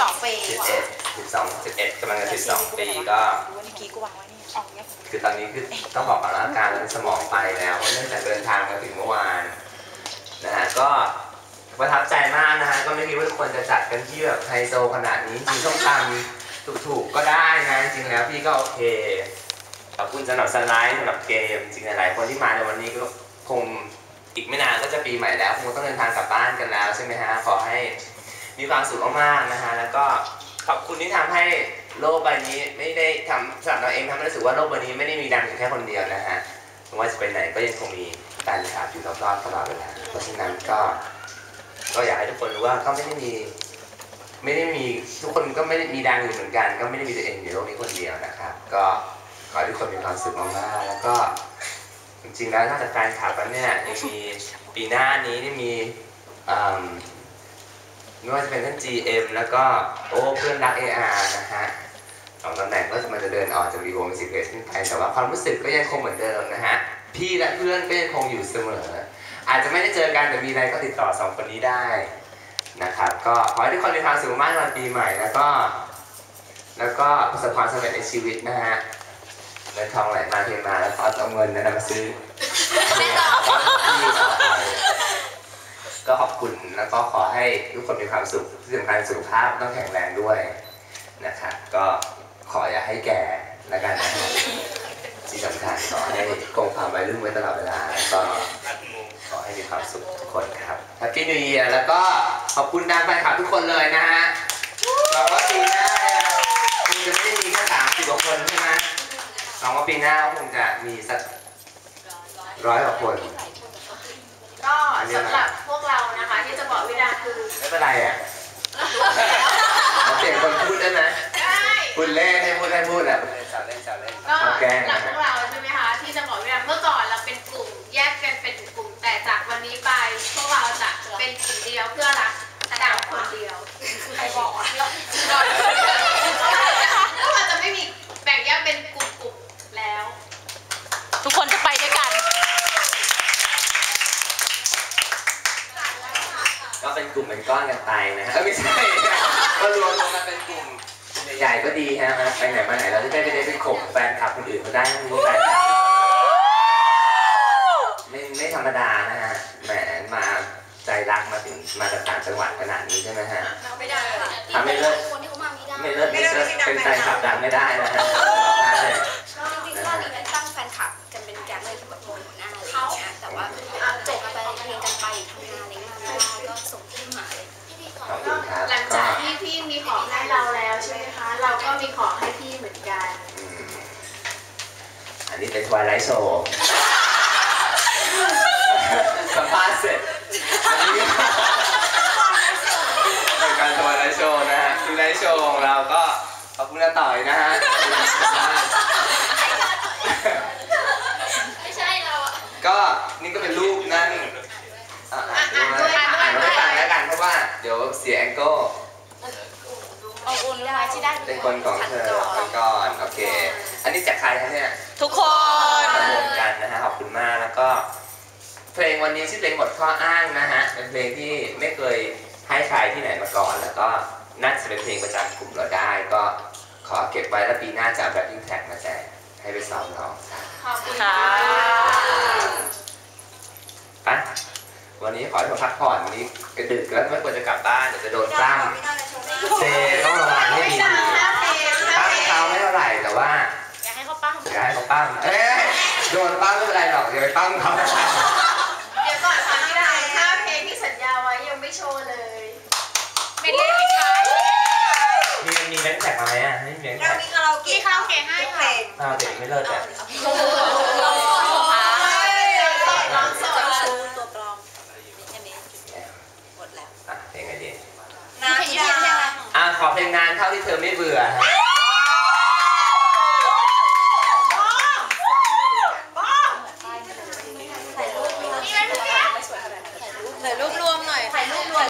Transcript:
สองปีสิบเอ็ดสิบสองสิบเอ็ดกำลังจะสิบสองปีก็เมื่อกี้กูวางไว้นี่ออกเนี่ยคือตอนนี้คือต้องบอกก่อนว่าอาการสมองไปแล้วเพราะเนื่องจากเดินทางมาถึงเมื่อวานนะฮะก็ประทับใจมากนะฮะก็ไม่คิดว่าทุกคนจะจัดกันที่แบบไฮโซขนาดนี้จริงต้องตำถูกๆก็ได้นะจริงๆแล้วพี่ก็โอเคขอบคุณสำหรับสไลด์สำหรับเกมจริงๆหลายๆคนที่มาในวันนี้ก็คงอีกไม่นานก็จะปีใหม่แล้วคงต้องเดินทางกลับบ้านกันแล้วใช่ไหมฮะขอให้ มีความสุขมากๆนะฮะแล้วก็ขอบคุณที่ทำให้โลกใบนี้ไม่ได้ทำสำหรับเราเองทำให้รู้สึกว่าโลกใบนี้ไม่ได้มีดังอยู่แค่คนเดียวนะฮะไม่ว่าจะไปไหนก็ยังคงมีแฟนคลับอยู่รอบๆตลอดเวลาเพราะฉะนั้นก็ ก็อยากให้ทุกคนรู้ว่าก็ไม่ได้มี ไม่ได้มีทุกคนก็ไม่ได้มีดังอยู่เหมือนกัน ก็ไม่ได้มีตัวเองอยู่โลกนี้คนเดียวนะครับ ก็ขอให้ทุกคนมีความสุขมากๆแล้วก็ จริงๆแล้วนอกจากแฟนคลับแล้วเนี่ยยังมีปีหน้านี้นี่มีอืม ไม่ว่าจะเป็นท่าน GM แล้วก็โอ้เพื่อนรัก AR นะฮะสองตำแหน่งก็จะมันจะเดินออกจากวีโวมิสิเกขึ้นไปแต่ว่าความรู้สึกก็ยังคงเหมือนเดิมนะฮะพี่และเพื่อนก็ยังคงอยู่เสมอ อาจจะไม่ได้เจอกันแต่มีอะไรก็ติดต่อสองคนนี้ได้นะครับก็ขอให้ทุกคนมีความสุขมากในวันปีใหม่แล้วก็ แล้วก็ประสบความสำเร็จในชีวิตนะฮะเงินทองไหลมาเทมาแล้วก็เอาเงินนั้นมาซื้อที่ต่อไป ก็ขอบคุณแล้วก็ขอให้ทุกคนมีความสุขที่สำคัญสุขภาพต้องแข็งแรงด้วยนะครับก็ขออย่าให้แก่แล้วกันนะที่สำคัญขอให้คงความไวัยรุ่นไว้ตลอดเวลาแล้วก็ขอให้มีความสุขทุกคนครับแฮปปี้นิว e ย r แล้วก็ขอบคุณดังแฟนคลับทุกคนเลยนะฮะหวังว่าปีหน้าเนี่ยคงจะไม่ได้มีแค่สามสิบกว่าคนใช่ไหมหวังว่าปีหน้าคงจะมีสักร้อยกว่าคนก็สำหรับ เป็นไรอะเราเปลี่ยนคนพูดได้ไหมได้พูดเล่นให้พูดให้พูดอะพูดเล่นแซวเล่นแซวเล่นก็โอเคสำหรับพวกเราใช่ไหมคะที่จะบอกวิดาเมื่อก่อนเราเป็นกลุ่มแยกกันเป็นกลุ่มแต่จากวันนี้ไปพวกเราจะเป็นกลุ่มเดียวเพื่อรักดาวคนเดียวใครบอกอะพวกเราจะไม่มีแบ่งแยกเป็นกลุ่มๆแล้ว ทุกคนจะไปด้วย กันก็เป็นกลุ่มเป็นก้อนกันไปนะฮะเอ้ยไม่ใช่ก็รวมตัวกันเป็นกลุ่มกลุ่มใหญ่ๆก็ดีฮะไปไหนมาไหนเราจะได้ไปได้ไปข่มแฟนคลับคนอื่นเขาได้ไม่รู้แฟนคลับไม่ไม่ธรรมดานะฮะแหมมาใจรักมาถึงมาจากต่างจังหวัดขนาดนี้ใช่ไหมฮะไม่ได้ค่ะทำไม่เลิศคนที่เขามาไม่ได้ไม่เลิศไม่เลิศเป็นแฟนคลับดังไม่ได้นะฮะใช่จริงๆตอนนี้ตั้งแฟนคลับกันเป็นแก๊งเลยแบบโมหัวหน้าอะไรอย่างเงี้ยแต่ว่าจบ นนี้เป็นทวายไลท์โชว์สัมภาษณ์เสร็จอันนี้เป็นการทวายไลท์โชว์นะฮะคือไลท์โชว์ของเราก็ขอบคุณอาต่อยนะฮะไม่ใช่เราอะก็นี่ก็เป็นรูปนั่นอะอ่านด้วยอ่านไม่ฟังแล้วกันเพราะว่าเดี๋ยวเสียแองโก้อบอุ่นเวลาที่ได้เป็นคนของเธอไปก่อนโอเค อันนี้จากใครคะเนี่ยทุกคนมารวมกันนะฮะขอบคุณมากแล้วก็ เพลงวันนี้ชื่อเพลงหมดข้ออ้างนะฮะเป็นเพลงที่ไม่เคยให้ใครที่ไหนมาก่อน แล้วก็น่าจะเป็นเพลงประจำกลุ่มเราได้ ก็ขอเก็บไว้แล้วปีหน้าจะเอาแบบอิงแท็กมาแจกให้ไปซ้อมร้องครับขอบคุณค่ะไปวันนี้ขอให้มาพักผ่อนวันนี้กระดึกแล้วไม่ควรจะกลับบ้านเดี๋ยวจะโดนตั้งเซ ปั้มเอ้ยโดนปั้มไม่เป็นไรหรอกอย่าไปปั้มเขาเดี๋ยวก่อนค่ะพี่ดาวห้าเพลงที่สัญญาไว้ยังไม่โชว์เลยเป็นเล่นปิดท้ายมีมีแบงค์แท็กมาไหมอะไม่มีแบงค์เราแท็กมีคาราโอเกะมีคาราโอเกะให้ทุกเพลค่ะงอ้าวเด็กไม่เลิศอะร้องสดชูตัวปลอมใช่ไหมหมดแล้วอะเพลงไงดีน้ำยาอะขอเพลงงานเท่าที่เธอไม่เบื่อฮะ